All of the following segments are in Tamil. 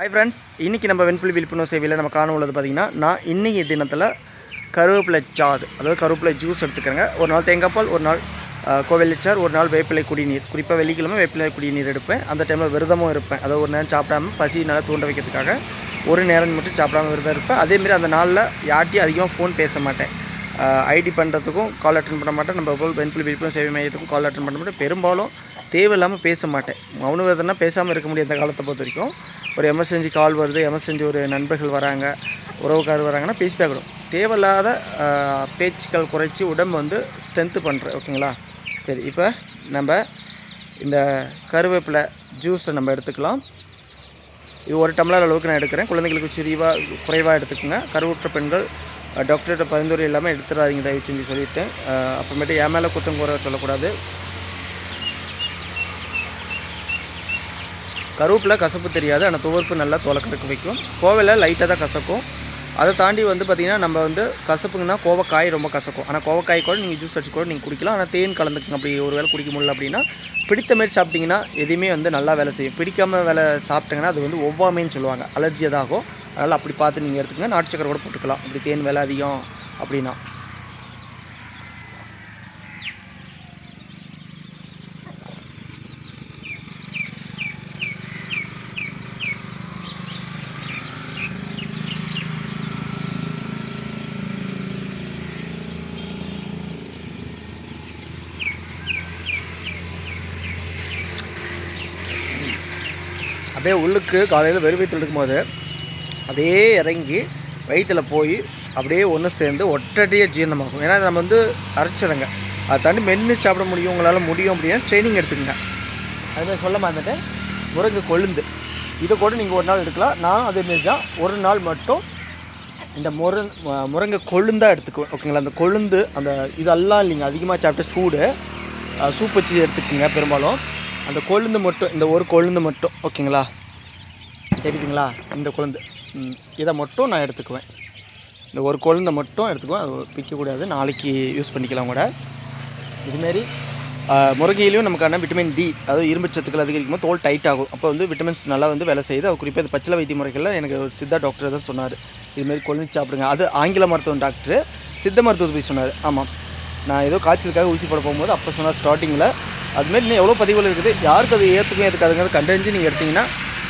ஹாய் ஃப்ரெண்ட்ஸ் இன்றைக்கி நம்ம வெண்புலி விழிப்புணர்வு சேவையில் நம்ம காண உள்ளது பார்த்திங்கன்னா நான் இன்றைக்கி தினத்தில் கருவேப்பிலை சாறு அதாவது கருவேப்பிலை ஜூஸ் எடுத்துக்கிறேங்க. ஒரு நாள் தேங்காய் பால் ஒரு நாள் கோவிலை சாறு ஒரு நாள் வேப்பிலை குடிநீர். குறிப்பாக வெள்ளிக்கிழமை வேப்பிலை குடிநீர் எடுப்பேன். அந்த டைமில் விரதமும் இருப்பேன். அதாவது ஒரு நேரம் சாப்பிடாம பசி நல்லா தூண்ட வைக்கிறதுக்காக ஒரு நேரம் மட்டும் சாப்பிடாம விரதம் இருப்பேன். அதேமாரி அந்த நாளில் யார்ட்டையும் அதிகமாக ஃபோன் பேச மாட்டேன். ஐடி பண்ணுறதுக்கும் கால் அட்டன் பண்ண மாட்டேன். நம்ம போல் வெண்புலி விழிப்புணர்வு சேவை மையத்துக்கும் கால் அட்டன் பண்ண மாட்டேன். பெரும்பாலும் தேவையில்லாமல் பேச மாட்டேன். மௌன விரதம்னா பேசாமல் இருக்க முடியும் இந்த காலத்தை பொறுத்த வரைக்கும். ஒரு எமர்ஜென்சி கால் வருது எமர்ஜென்சி ஒரு நண்பர்கள் வராங்க உறவுக்காரர் வராங்கன்னா பேசி தாக்கணும் தேவையில்லாத பேச்சுக்கள் குறைச்சி உடம்பு வந்து ஸ்ட்ரென்த்து பண்ணுறேன் ஓகேங்களா சரி இப்போ நம்ம இந்த கருவேப்பிலை ஜூஸை நம்ம எடுத்துக்கலாம். இது ஒரு டம்ளர் அளவுக்கு நான் எடுக்கிறேன். குழந்தைங்களுக்கு சிறிவாக குறைவாக எடுத்துக்கோங்க. கருவுற்ற பெண்கள் டாக்டர்கிட்ட பரிந்துரை இல்லாமல் எடுத்துடாதீங்க தயவு செஞ்சு சொல்லிட்டேன் அப்புறமேட்டு என் மேலே குத்தம் கூற சொல்லக்கூடாது. கருவேப்பில் கசப்பு தெரியாது ஆனால் துவர்ப்பு நல்லா துவக்கறதுக்கு வைக்கும். கோவையில் லைட்டாக தான் கசக்கும். அதை தாண்டி வந்து பார்த்திங்கன்னா நம்ம வந்து கசப்புங்கன்னா கோவக்காய் ரொம்ப கசக்கும். ஆனால் கோவக்காய் கூட நீங்கள் ஜூஸ் அடிச்சு கூட நீங்கள் குடிக்கலாம். ஆனால் தேன் கலந்துக்குங்க. அப்படி ஒரு வேளை குடிக்க முடியல அப்படின்னா பிடித்த மாரி சாப்பிட்டிங்கன்னா எதுவுமே வந்து நல்லா வேலை செய்யும். பிடிக்காம வேலை சாப்பிட்டிங்கன்னா அது வந்து ஒவ்வாமைன்னு சொல்லுவாங்க. அலர்ஜி அதாகும் அதனால் அப்படி பார்த்து நீங்கள் எடுத்துக்கங்க. நாட்டு சக்கரை கூட போட்டுக்கலாம். அப்படி தேன் விலை அதிகம் அப்படின்னா. அப்படியே உள்ளுக்கு காலையில் வெறும் எடுக்கும்போது அப்படியே இறங்கி வயிற்றில் போய் அப்படியே ஒன்று சேர்ந்து ஒட்டடியாக ஜீரணமாகும். ஏன்னா நம்ம வந்து அரைச்சிடுங்க அதை தாண்டி மென்று சாப்பிட முடியும் உங்களால் முடியும் அப்படின்னா ட்ரைனிங் எடுத்துக்கங்க. அதுமாதிரி சொல்ல மறந்துட்டேன். முருங்கை கொழுந்து. இதை கூட நீங்கள் ஒரு நாள் எடுக்கலாம். நான் அதேமாரி தான் ஒரு நாள் மட்டும் இந்த முரு முருங்கை கொழுந்தாக எடுத்துக்குவேன். ஓகேங்களா அந்த கொழுந்து அந்த இதெல்லாம் இல்லைங்க. அதிகமாக சாப்பிட்ட சூடு. சூப் வச்சு எடுத்துக்கோங்க பெரும்பாலும். அந்த கொழுந்து மட்டும் இந்த ஒரு கொழுந்து மட்டும். ஓகேங்களா தெரியுதுங்களா? இந்த கொழுந்து. இதை மட்டும் நான் எடுத்துக்குவேன். இந்த ஒரு கொழுந்தை மட்டும் எடுத்துக்குவேன். அது பிக்கக்கூடாது. நாளைக்கு யூஸ் பண்ணிக்கலாம் கூட. இதுமாரி முருங்கையிலையும் நமக்கான விட்டமின் டி அதாவது இரும்பு சத்துக்கள் அதிகரிக்கும் போது தோல் டைட் ஆகும். அப்போ வந்து விட்டமின்ஸ் நல்லா வந்து வேலை செய்யுது. அது குறிப்பாக இது பச்சில வைத்திய முறைகளில் எனக்கு ஒரு சித்தா டாக்டர் தான் சொன்னார். இதுமாரி கொழுந்து சாப்பிடுங்க. அது ஆங்கில மருத்துவம் டாக்டர் சித்த மருத்துவத்தை போய் சொன்னார். ஆமாம் நான் ஏதோ காய்ச்சலுக்காக ஊசி போட போகும்போது அப்போ சொன்னார் ஸ்டார்டிங்கில் அதுமாரி இன்னும் எவ்வளோ பதிவுகள் இருக்குது? யாருக்கு அது ஏற்றுக்கும் ஏற்றுக்காதுங்கிறது கண்டறிஞ்சு நீங்கள் எடுத்தீங்கன்னா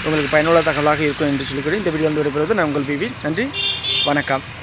உங்களுக்கு பயனுள்ள தகவலாக இருக்கும் என்று சொல்லிக்கிறேன் இந்த வீடியோ வந்து விடைபெறுவது நான் உங்கள் பிவி நன்றி. வணக்கம்.